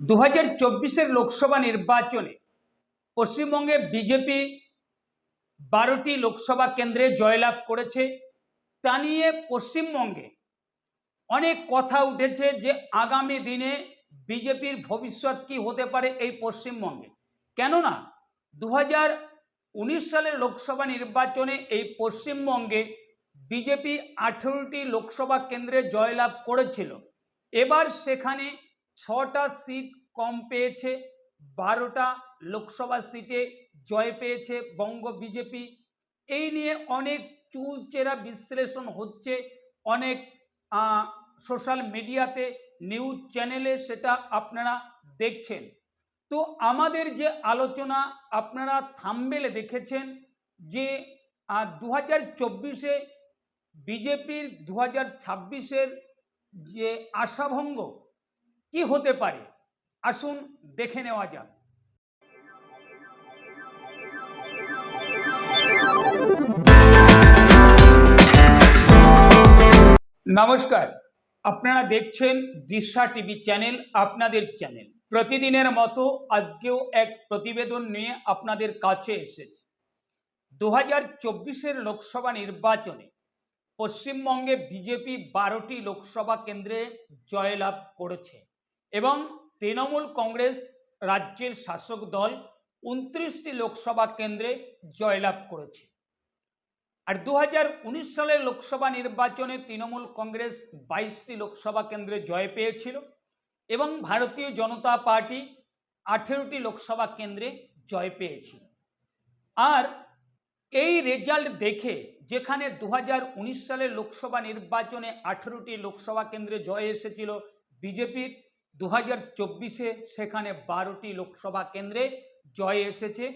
দু হাজার চব্বিশের লোকসভা নির্বাচনে পশ্চিমবঙ্গে বিজেপি বারোটি লোকসভা কেন্দ্রে জয়লাভ করেছে। তা নিয়ে পশ্চিমবঙ্গে অনেক কথা উঠেছে যে আগামী দিনে বিজেপির ভবিষ্যৎ কি হতে পারে এই পশ্চিমবঙ্গে। কেননা দু হাজার উনিশ সালের লোকসভা নির্বাচনে এই পশ্চিমবঙ্গে বিজেপি আঠেরোটি লোকসভা কেন্দ্রে জয়লাভ করেছিল। এবার সেখানে ছটা সিট কম পেয়েছে, বারোটা লোকসভা সিটে জয় পেয়েছে বঙ্গ বিজেপি এই নিয়ে অনেক চুলচেরা বিশ্লেষণ হচ্ছে, অনেক সোশ্যাল মিডিয়াতে নিউজ চ্যানেলে সেটা আপনারা দেখছেন। তো আমাদের যে আলোচনা আপনারা থামবেলে দেখেছেন যে দু হাজার চব্বিশে বিজেপির দু হাজার ছাব্বিশের যে আশাভঙ্গ কি হতে পারে? আসুন দেখে নেওয়া যাক। নমস্কার, আপনারা দেখছেন দিশা টিভি চ্যানেল, আপনাদের চ্যানেল। প্রতিদিনের মতো আজকেও এক প্রতিবেদন নিয়ে আপনাদের কাছে এসেছে। দু হাজার চব্বিশের লোকসভা নির্বাচনে পশ্চিমবঙ্গে বিজেপি বারোটি লোকসভা কেন্দ্রে জয়লাভ করেছে। এবং তৃণমূল কংগ্রেস রাজ্যের শাসক দল উনত্রিশটি লোকসভা কেন্দ্রে জয়লাভ করেছে। আর দু উনিশ সালের লোকসভা নির্বাচনে তৃণমূল কংগ্রেস বাইশটি লোকসভা কেন্দ্রে জয় পেয়েছিল এবং ভারতীয় জনতা পার্টি আঠেরোটি লোকসভা কেন্দ্রে জয় পেয়েছিল। আর এই রেজাল্ট দেখে যেখানে দু হাজার উনিশ সালের লোকসভা নির্বাচনে আঠেরোটি লোকসভা কেন্দ্রে জয় এসেছিল বিজেপির দু হাজার চব্বিশে সেখানে বারোটি লোকসভা কেন্দ্রে জয় এসেছে,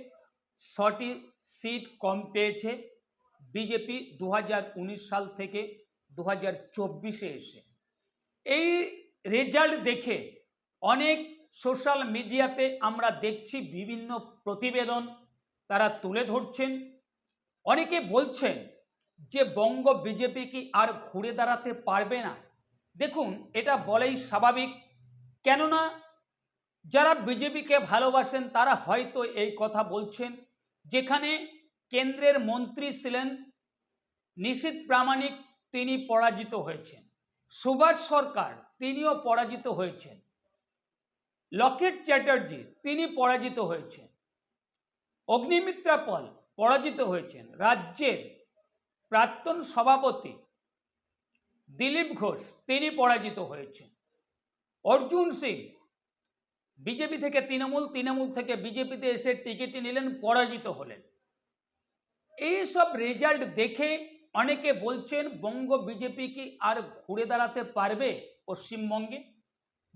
ছটি সিট কম পেয়েছে, বিজেপি দু হাজার উনিশ সাল থেকে দু হাজার চব্বিশে এসে। এই রেজাল্ট দেখে অনেক সোশ্যাল মিডিয়াতে আমরা দেখছি বিভিন্ন প্রতিবেদন তারা তুলে ধরছেন। অনেকে বলছেন যে বঙ্গ বিজেপি কি আর ঘুরে দাঁড়াতে পারবে না? দেখুন, এটা বলেই স্বাভাবিক। কেননা যারা বিজেপিকে ভালোবাসেন, তারা হয়তো এই কথা বলছেন যেখানে কেন্দ্রের মন্ত্রী ছিলেন নিশীত প্রামাণিক তিনি পরাজিত হয়েছেন। সুভাষ সরকার তিনিও পরাজিত হয়েছেন। লকেট চ্যাটার্জি তিনি পরাজিত হয়েছেন। অগ্নিমিত্রা পল পরাজিত হয়েছেন। রাজ্যের প্রাক্তন সভাপতি দিলীপ ঘোষ তিনি পরাজিত হয়েছেন। অর্জুন সিং, বিজেপি থেকে তৃণমূল তৃণমূল থেকে বিজেপিতে এসে টিকিট নিলেন, পরাজিত হলেন। এই সব রেজাল্ট দেখে অনেকে বলছেন, বঙ্গ বিজেপি কি আর ঘুরে দাঁড়াতে পারবে পশ্চিমবঙ্গে?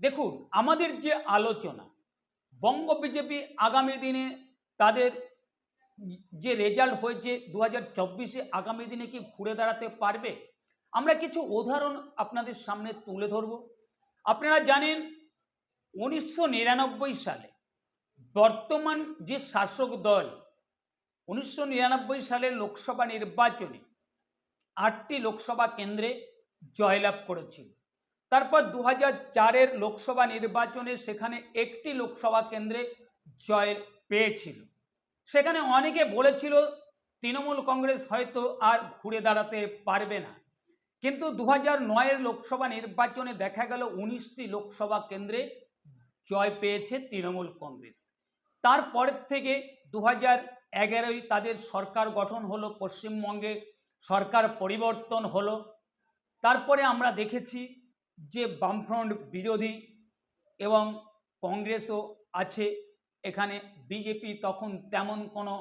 দেখুন, আমাদের যে আলোচনা, বঙ্গ বিজেপি আগামী দিনে তাদের যে রেজাল্ট হয়েছে দু হাজার আগামী দিনে কি ঘুরে দাঁড়াতে পারবে? আমরা কিছু উদাহরণ আপনাদের সামনে তুলে ধরব। আপনারা জানেন উনিশশো নিরানব্বই সালে বর্তমান যে শাসক দল, উনিশশো নিরানব্বই সালের লোকসভা নির্বাচনে আটটি লোকসভা কেন্দ্রে জয়লাভ করেছিল। তারপর দু হাজার চারের লোকসভা নির্বাচনে সেখানে একটি লোকসভা কেন্দ্রে জয় পেয়েছিল। সেখানে অনেকে বলেছিল, তৃণমূল কংগ্রেস হয়তো আর ঘুরে দাঁড়াতে পারবে না। কিন্তু দু হাজার নয়ের লোকসভা নির্বাচনে দেখা গেল উনিশটি লোকসভা কেন্দ্রে জয় পেয়েছে তৃণমূল কংগ্রেস। তারপরের থেকে দু হাজার এগারোই তাদের সরকার গঠন হলো, পশ্চিমবঙ্গে সরকার পরিবর্তন হলো। তারপরে আমরা দেখেছি যে বামফ্রন্ট বিরোধী এবং কংগ্রেসও আছে। এখানে বিজেপি তখন তেমন কোনো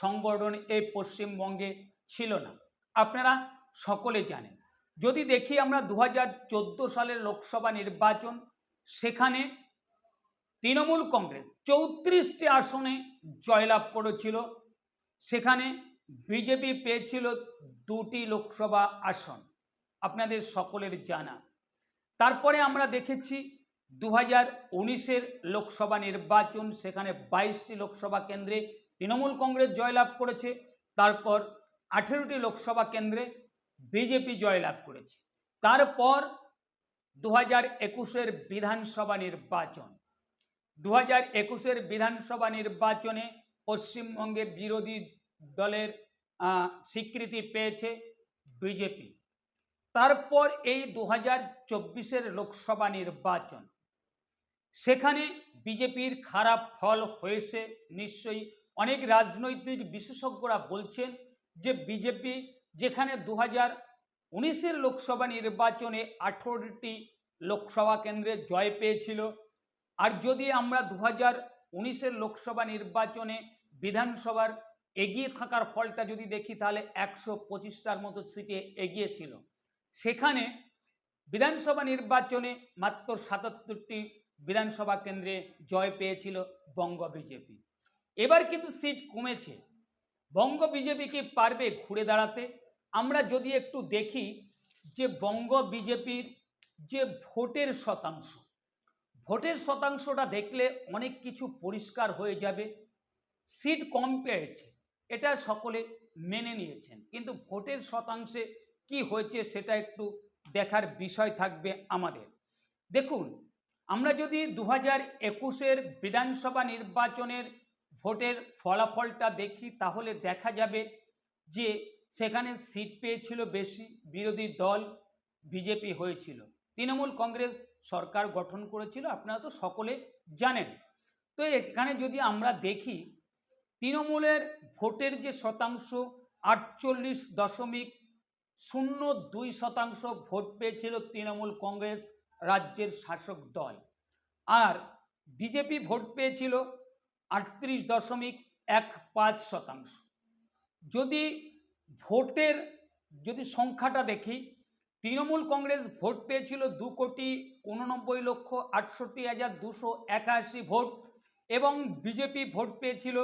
সংগঠন এই পশ্চিমবঙ্গে ছিল না। আপনারা সকলে জানেন। যদি দেখি আমরা দু হাজার চোদ্দ সালের লোকসভা নির্বাচন, সেখানে তৃণমূল কংগ্রেস চৌত্রিশটি আসনে জয়লাভ করেছিল। সেখানে বিজেপি পেয়েছিল দুটি লোকসভা আসন। আপনাদের সকলের জানা। তারপরে আমরা দেখেছি দু হাজার লোকসভা নির্বাচন, সেখানে বাইশটি লোকসভা কেন্দ্রে তৃণমূল কংগ্রেস জয়লাভ করেছে। তারপর আঠেরোটি লোকসভা কেন্দ্রে বিজেপি জয়লাভ করেছে। তারপর দু হাজার একুশের বিধানসভা নির্বাচন। দু হাজার একুশের বিধানসভা নির্বাচনে পশ্চিমবঙ্গে বিরোধী দলের স্বীকৃতি পেয়েছে বিজেপি। তারপর এই দু হাজার চব্বিশের লোকসভা নির্বাচন। সেখানে বিজেপির খারাপ ফল হয়েছে। নিশ্চয়ই অনেক রাজনৈতিক বিশেষজ্ঞরা বলছেন যে বিজেপি যেখানে দু হাজার উনিশের লোকসভা নির্বাচনে আঠেরোটি লোকসভা কেন্দ্রে জয় পেয়েছিল। আর যদি আমরা দু হাজার উনিশের লোকসভা নির্বাচনে বিধানসভার এগিয়ে থাকার ফলটা যদি দেখি, তাহলে একশো পঁচিশটার মতো সিটে এগিয়েছিল সেখানে বিধানসভা নির্বাচনে মাত্র সাতাত্তরটি বিধানসভা কেন্দ্রে জয় পেয়েছিল বঙ্গ বিজেপি। এবার কিন্তু সিট কমেছে। বঙ্গ বিজেপি কি পারবে ঘুরে দাঁড়াতে? আমরা যদি একটু দেখি যে বঙ্গ বিজেপির যে ভোটের শতাংশ, ভোটের শতাংশটা দেখলে অনেক কিছু পরিষ্কার হয়ে যাবে। সিট কম পেয়েছে, এটা সকলে মেনে নিয়েছেন। কিন্তু ভোটের শতাংশে কি হয়েছে সেটা একটু দেখার বিষয় থাকবে আমাদের। দেখুন, আমরা যদি দু হাজার একুশের বিধানসভা নির্বাচনের ভোটের ফলাফলটা দেখি, তাহলে দেখা যাবে যে সেখানে সিট পেয়েছিল বেশি, বিরোধী দল বিজেপি হয়েছিল। তৃণমূল কংগ্রেস সরকার গঠন করেছিল, আপনারা তো সকলে জানেন। তো এখানে যদি আমরা দেখি, তৃণমূলের ভোটের যে শতাংশ, আটচল্লিশ দশমিক শূন্য দুই শতাংশ ভোট পেয়েছিল তৃণমূল কংগ্রেস রাজ্যের শাসক দল। আর বিজেপি ভোট পেয়েছিল আটত্রিশ দশমিক এক পাঁচ শতাংশ। যদি ভোটের যদি সংখ্যাটা দেখি, তৃণমূল কংগ্রেস ভোট পেয়েছিল দু কোটি উননব্বই লক্ষ আটষট্টি হাজার দুশো একাশি ভোট এবং বিজেপি ভোট পেয়েছিল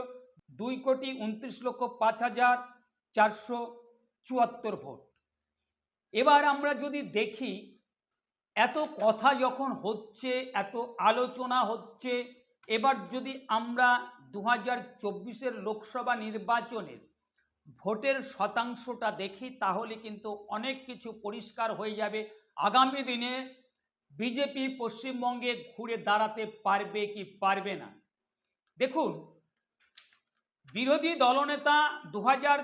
দুই কোটি উনত্রিশ লক্ষ পাঁচ হাজার চারশো চুয়াত্তর ভোট। এবার আমরা যদি দেখি, এত কথা যখন হচ্ছে, এত আলোচনা হচ্ছে, এবার যদি আমরা দু হাজার চব্বিশের লোকসভা নির্বাচনের ভোটের শতাংশটা দেখি, তাহলে কিন্তু অনেক কিছু পরিষ্কার হয়ে যাবে। আগামী দিনে বিজেপি পশ্চিমবঙ্গে ঘুরে দাঁড়াতে পারবে কি পারবে না? দেখুন, বিরোধী দলনেতা দু হাজার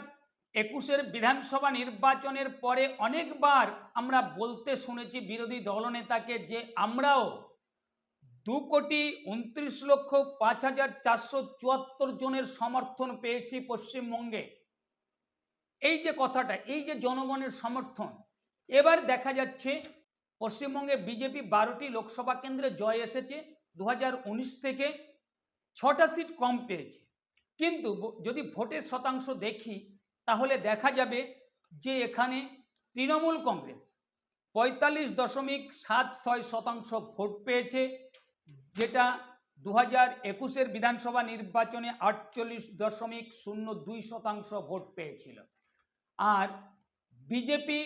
একুশের বিধানসভা নির্বাচনের পরে অনেকবার আমরা বলতে শুনেছি বিরোধী দলনেতাকে যে আমরাও দু কোটি উনত্রিশ লক্ষ পাঁচ হাজার চারশো চুয়াত্তর জনের সমর্থন পেয়েছি পশ্চিমবঙ্গে। এই যে কথাটা, এই যে জনগণের সমর্থন, এবার দেখা যাচ্ছে পশ্চিমবঙ্গে বিজেপি বারোটি লোকসভা কেন্দ্রে জয় এসেছে দু হাজার উনিশ থেকে ছটা সিট কম পেয়েছে। কিন্তু যদি ভোটের শতাংশ দেখি, তাহলে দেখা যাবে যে এখানে তৃণমূল কংগ্রেস পঁয়তাল্লিশ দশমিক সাত ছয় শতাংশ ভোট পেয়েছে, যেটা দু হাজার একুশের বিধানসভা নির্বাচনে আটচল্লিশ দশমিক শূন্য দুই শতাংশ ভোট পেয়েছিল। আর বিজেপি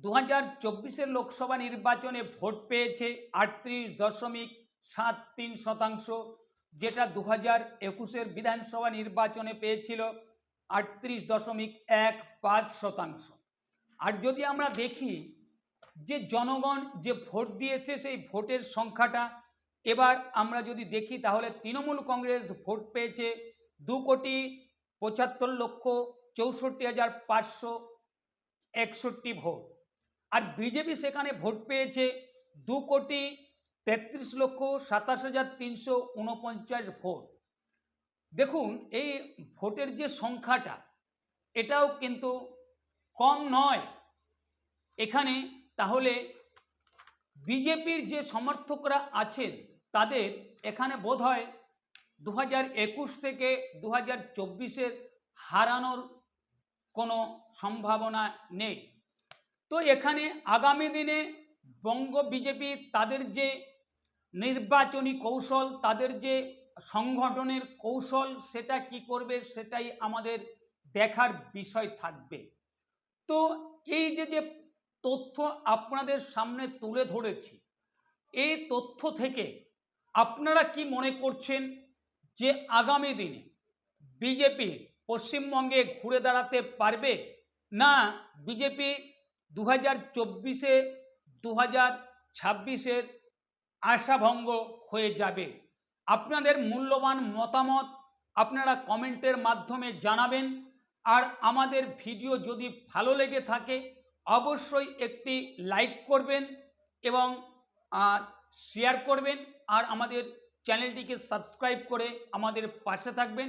দু হাজার চব্বিশের লোকসভা নির্বাচনে ভোট পেয়েছে আটত্রিশ দশমিক সাত তিন শতাংশ, যেটা দু হাজার একুশের বিধানসভা নির্বাচনে পেয়েছিল আটত্রিশ দশমিক এক পাঁচ শতাংশ। আর যদি আমরা দেখি যে জনগণ যে ভোট দিয়েছে সেই ভোটের সংখ্যাটা, এবার আমরা যদি দেখি তাহলে তৃণমূল কংগ্রেস ভোট পেয়েছে দু কোটি পঁচাত্তর লক্ষ চৌষট্টি হাজার পাঁচশো একষট্টি ভোট। আর বিজেপি সেখানে ভোট পেয়েছে দু কোটি তেত্রিশ লক্ষ সাতাশ হাজার তিনশো উনপঞ্চাশ ভোট। দেখুন, এই ভোটের যে সংখ্যাটা, এটাও কিন্তু কম নয়। এখানে তাহলে বিজেপির যে সমর্থকরা আছেন, তাদের এখানে বোধ হয় দু থেকে দু হাজার হারানোর কোনো সম্ভাবনা নেই। তো এখানে আগামী দিনে বঙ্গ বিজেপি তাদের যে নির্বাচনী কৌশল, তাদের যে সংগঠনের কৌশল, সেটা কি করবে সেটাই আমাদের দেখার বিষয় থাকবে। তো এই যে যে তথ্য আপনাদের সামনে তুলে ধরেছি, এই তথ্য থেকে আপনারা কি মনে করছেন যে আগামী দিনে বিজেপি পশ্চিমবঙ্গে ঘুরে দাঁড়াতে পারবে? না, বিজেপি দু হাজার চব্বিশে দু হাজার ছাব্বিশের আশাভঙ্গ হয়ে যাবে। আপনাদের মূল্যবান মতামত আপনারা কমেন্টের মাধ্যমে জানাবেন। আর আমাদের ভিডিও যদি ভালো লেগে থাকে, অবশ্যই একটি লাইক করবেন এবং শেয়ার করবেন। আর আমাদের চ্যানেলটিকে সাবস্ক্রাইব করে আমাদের পাশে থাকবেন।